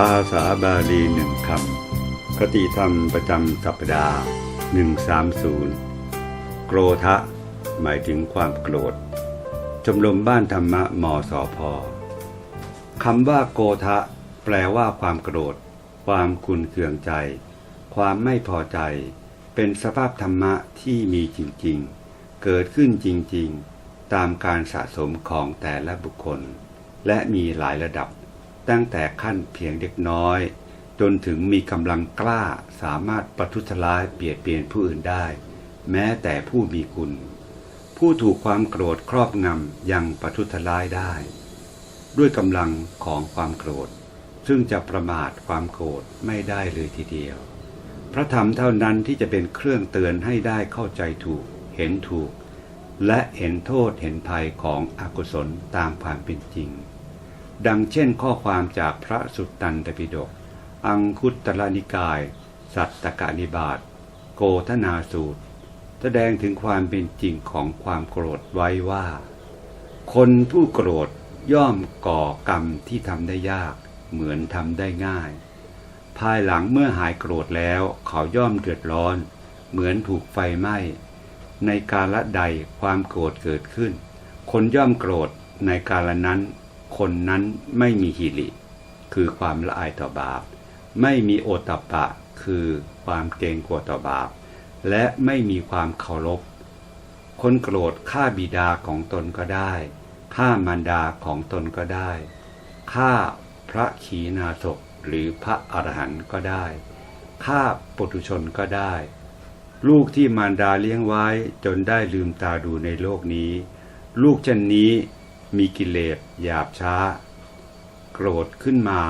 ภาษาบาลีหนึ่งคำคติธรรมประจำสัปดาห์ 130 โกรธะหมายถึงความโกรธ ชมรมบ้านธรรมะมสอพคำว่าโกทะ แปลว่าความโกรธ ความคุนเคืองใจ ความไม่พอใจ เป็นสภาพธรรมะที่มีจริงๆ เกิดขึ้นจริงๆ ตามการสะสมของแต่ละบุคคล และมีหลายระดับ ตั้งแต่ขั้นเพียงเล็กน้อย จนถึงมีกำลังกล้าสามารถประทุษร้ายเปลี่ยนเปลี่ยนผู้อื่นได้ แม้แต่ผู้มีคุณ ผู้ถูกความโกรธครอบงำยังประทุษร้ายได้ ด้วยกำลังของความโกรธ ซึ่งจะประมาทความโกรธไม่ได้เลยทีเดียว พระธรรมเท่านั้นที่จะเป็นเครื่องเตือนให้ได้เข้าใจถูกเห็นถูก และเห็นโทษเห็นภัยของอกุศลตามความเป็นจริง ดังเช่นข้อความจากพระสุตตันตปิฎก อังคุตตรนิกาย สัตตกานิบาต โกธนาสูตร แสดงถึงความเป็นจริงของความโกรธไว้ว่า คนผู้โกรธย่อมก่อกรรมที่ทำได้ยาก เหมือนทำได้ง่าย ภายหลังเมื่อหายโกรธแล้วเขาย่อมเดือดร้อน เหมือนถูกไฟไหม้ ในกาลใดความโกรธเกิดขึ้น คนย่อมโกรธในกาลนั้น คนนั้นไม่มีหิริคือความละอายต่อบาป ไม่มีโอตตัปปะ คือความเกรงกลัวต่อบาป และไม่มีความเคารพ คนโกรธฆ่าบิดาของตนก็ได้ฆ่ามารดาของตนก็ได้ฆ่าพระขีณาสพหรือพระอรหันต์ก็ได้ฆ่าปุถุชนก็ได้ ลูกที่มารดาเลี้ยงไว้จนได้ลืมตาดูในโลกนี้ ลูกเช่นนี้ มีกิเลสหยาบช้า โกรธขึ้นมา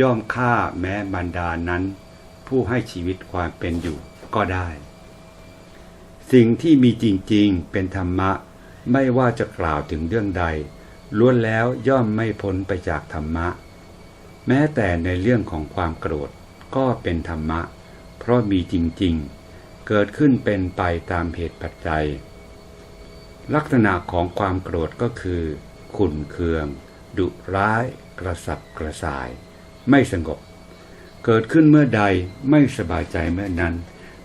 ย่อมฆ่าแม้มารดานั้น ผู้ให้ชีวิตความเป็นอยู่ก็ได้ สิ่งที่มีจริงๆเป็นธรรมะ ไม่ว่าจะกล่าวถึงเรื่องใดล้วนแล้วย่อมไม่พ้นไปจากธรรมะ แม้แต่ในเรื่องของความโกรธก็เป็นธรรมะ เพราะมีจริงๆ เกิดขึ้นเป็นไปตามเหตุปัจจัย ลักษณะของความโกรธก็คือ ขุนเคือง ดุร้าย กระสับกระส่าย ไม่สงบ เกิดขึ้นเมื่อใดไม่สบายใจเมื่อนั้น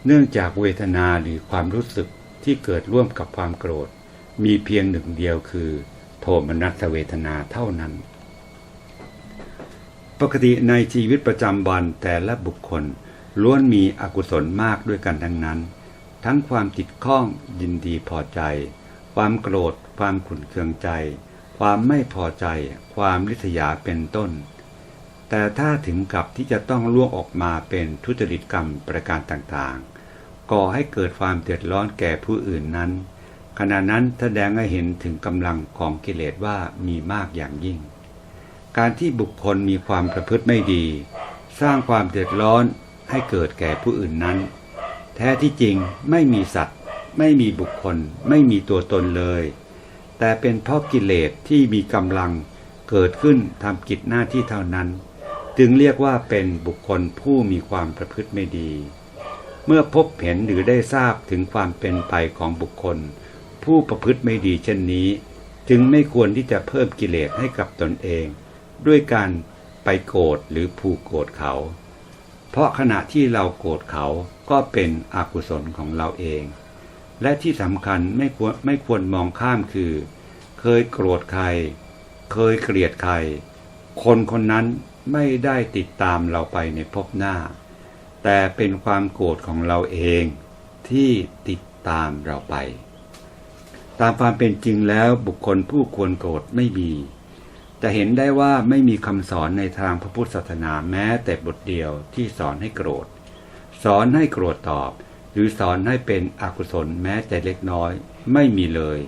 เนื่องจากเวทนาหรือความรู้สึกที่เกิดร่วมกับความโกรธ มีเพียงหนึ่งเดียวคือ โทมนัสเวทนาเท่านั้น ปกติในชีวิตประจำวันแต่ละบุคคลล้วนมีอกุศลมากด้วยกันทั้งนั้น ทั้งความติดข้องยินดีพอใจ ความโกรธ ความขุ่นเคืองใจ ความไม่พอใจ ความริษยาเป็นต้น แต่ถ้าถึงกับที่จะต้องล่วงออกมาเป็นทุจริตกรรมประการต่างๆ ก่อให้เกิดความเดือดร้อนแก่ผู้อื่นนั้น ขณะนั้นแสดงให้เห็นถึงกำลังของกิเลสว่ามีมากอย่างยิ่ง การที่บุคคลมีความประพฤติไม่ดี สร้างความเดือดร้อนให้เกิดแก่ผู้อื่นนั้น แท้ที่จริงไม่มีสัตว์ ไม่มีบุคคล ไม่มีตัวตนเลย แต่เป็นเพราะกิเลสที่มีกำลังเกิดขึ้นทำกิจหน้าที่เท่านั้น จึงเรียกว่าเป็นบุคคลผู้มีความประพฤติไม่ดี เมื่อพบเห็นหรือได้ทราบถึงความเป็นไปของบุคคล ผู้ประพฤติไม่ดีเช่นนี้ จึงไม่ควรที่จะเพิ่มกิเลสให้กับตนเอง ด้วยการไปโกรธหรือผูกโกรธเขา เพราะขณะที่เราโกรธเขาก็เป็นอกุศลของเราเอง และที่สำคัญไม่ควรไม่ควรมองข้ามคือ เคยโกรธใคร เคยเกลียดใคร คนคนนั้นไม่ได้ติดตามเราไปในภพหน้า แต่เป็นความโกรธของเราเองที่ติดตามเราไป ตามความเป็นจริงแล้วบุคคลผู้ควรโกรธไม่มี จะเห็นได้ว่าไม่มีคำสอนในทางพระพุทธศาสนาแม้แต่บทเดียวที่สอนให้โกรธ สอนให้โกรธตอบ รือสอนให้เป็นอกุศลแม้แต่เล็กน้อย ไม่มีเลย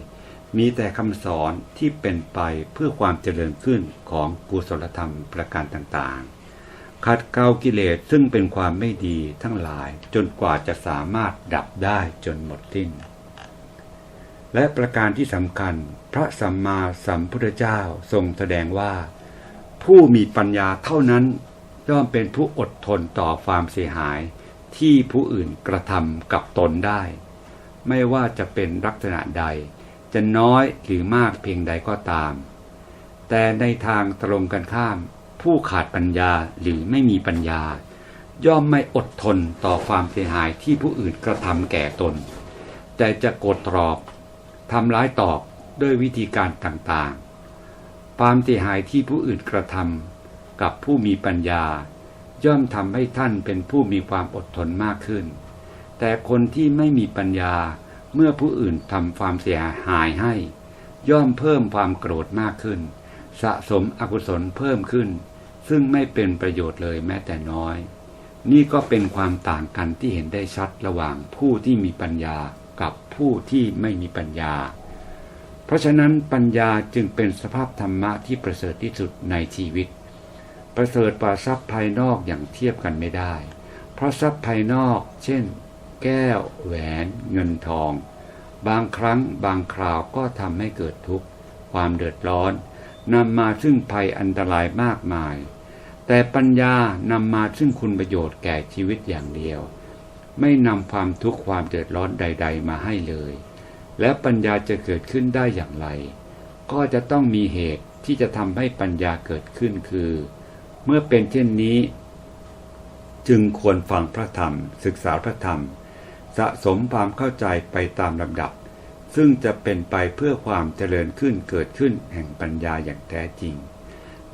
มีแต่คำสอนที่เป็นไปเพื่อความเจริญขึ้นของกุศลธรรมประการต่างๆ ขัดเกลากิเลสซึ่งเป็นความไม่ดีทั้งหลายจนกว่าจะสามารถดับได้จนหมดสิ้น และประการที่สำคัญ พระสัมมาสัมพุทธเจ้าทรงแสดงว่า ผู้มีปัญญาเท่านั้นย่อมเป็นผู้อดทนต่อความเสียหาย ที่ผู้อื่นกระทำกับตนได้ ไม่ว่าจะเป็นลักษณะใด จะน้อยหรือมากเพียงใดก็ตาม แต่ในทางตรงกันข้าม ผู้ขาดปัญญาหรือไม่มีปัญญา ย่อมไม่อดทนต่อความเสียหายที่ผู้อื่นกระทำแก่ตน แต่จะกดตรอบทำร้ายตอบด้วยวิธีการต่างๆ ความเสียหายที่ผู้อื่นกระทำกับผู้มีปัญญา ย่อมทำให้ท่านเป็นผู้มีความอดทนมากขึ้น แต่คนที่ไม่มีปัญญาเมื่อผู้อื่นทำความเสียหายให้ ย่อมเพิ่มความโกรธมากขึ้น สะสมอกุศลเพิ่มขึ้น ซึ่งไม่เป็นประโยชน์เลยแม้แต่น้อย นี่ก็เป็นความต่างกันที่เห็นได้ชัดระหว่างผู้ที่มีปัญญากับผู้ที่ไม่มีปัญญา เพราะฉะนั้นปัญญาจึงเป็นสภาพธรรมะที่ประเสริฐที่สุดในชีวิต ประเสริฐกว่าทรัพย์ภายนอกอย่างเทียบกันไม่ได้ เพราะทรัพย์ภายนอก เช่น แก้ว แหวน เงินทอง บางครั้งบางคราวก็ทำให้เกิดทุกข์ ความเดือดร้อนนำมาซึ่งภัยอันตรายมากมาย แต่ปัญญานำมาซึ่งคุณประโยชน์แก่ชีวิตอย่างเดียว ไม่นำความทุกข์ความเดือดร้อนใด ๆ มาให้เลย และปัญญาจะเกิดขึ้นได้อย่างไร ก็จะต้องมีเหตุที่จะทำให้ปัญญาเกิดขึ้นคือ มื่อเป็นเช่นนี้ จึงควรฟังพระธรรม ศึกษาพระธรรม สะสมความเข้าใจไปตามลำดับ ซึ่งจะเป็นไปเพื่อความเจริญขึ้นเกิดขึ้นแห่งปัญญาอย่างแท้จริง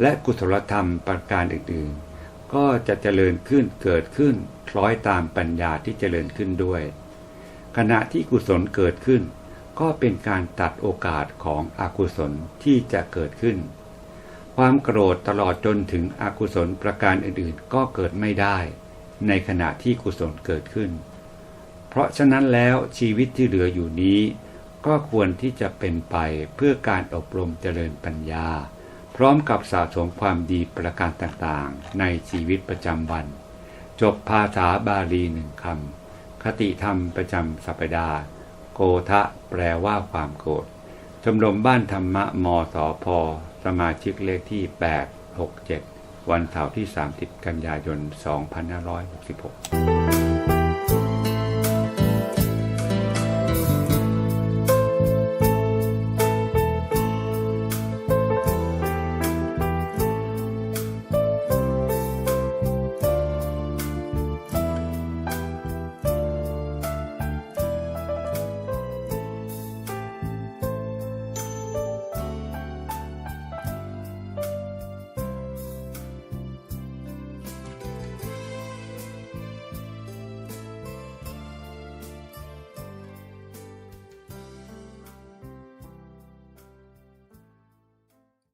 และกุศลธรรมประการอื่นๆ ก็จะเจริญขึ้นเกิดขึ้น คล้อยตามปัญญาที่เจริญขึ้นด้วย ขณะที่กุศลเกิดขึ้น ก็เป็นการตัดโอกาสของอกุศลที่จะเกิดขึ้น ความโกรธตลอดจนถึงอกุศลประการอื่นๆ ก็เกิดไม่ได้ ในขณะที่กุศลเกิดขึ้น เพราะฉะนั้นแล้วชีวิตที่เหลืออยู่นี้ ก็ควรที่จะเป็นไปเพื่อการอบรมเจริญปัญญา พร้อมกับสะสมความดีประการต่างๆ ในชีวิตประจำวัน จบภาษาบาลีหนึ่งคำคติธรรมประจำสัปดาห์ โกทะแปลว่าความโกรธชมรมบ้านธรรมะมสพ สมาชิกเลขที่ 867 วันเสาร์ที่ 30 กันยายน 2566